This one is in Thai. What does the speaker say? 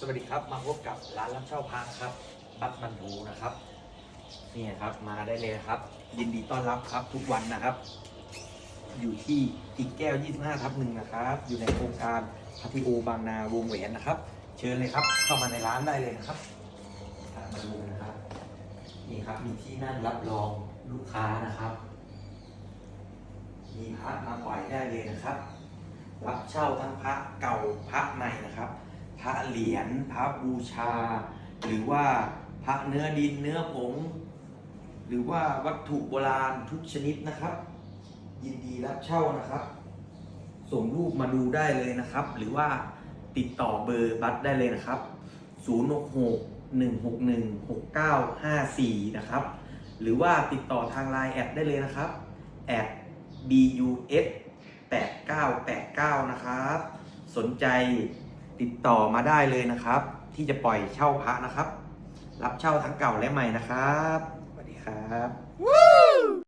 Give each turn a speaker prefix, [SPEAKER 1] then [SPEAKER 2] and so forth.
[SPEAKER 1] สวัสดีครับ มาพบกับร้านรับเช่าพระครับบัตรมันทูนะครับนี่ครับมาได้เลยครับ ยินดีต้อนรับครับทุกวันนะครับ อยู่ที่อีกแก้ว 25ทับหนึ่งนะครับ อยู่ในโครงการพัทิโอบางนาวงแหวนนะครับ เชิญเลยครับ เข้ามาในร้านได้เลยนะครับตามมาดูนะครับนี่ครับมีที่นั่งรับรองลูกค้านะครับ มีพระมาปล่อยได้เลยนะครับ รับเช่าทั้งพระเก่าพระใหม่นะครับ พระเหรียญพระบูชา หรือว่าพระเนื้อดินเนื้อผง หรือว่าวัตถุโบราณทุกชนิดนะครับ ยินดีรับเช่านะครับ ส่งรูปมาดูได้เลยนะครับ หรือว่าติดต่อเบอร์บัตรได้เลยนะครับ 066 161 6954 นะครับ หรือว่าติดต่อทางไลน์แอดได้เลยนะครับแอด bus 8989 นะครับ สนใจ ติดต่อมาได้เลยนะครับ ที่จะปล่อยเช่าพระนะครับ รับเช่าทั้งเก่าและใหม่นะครับ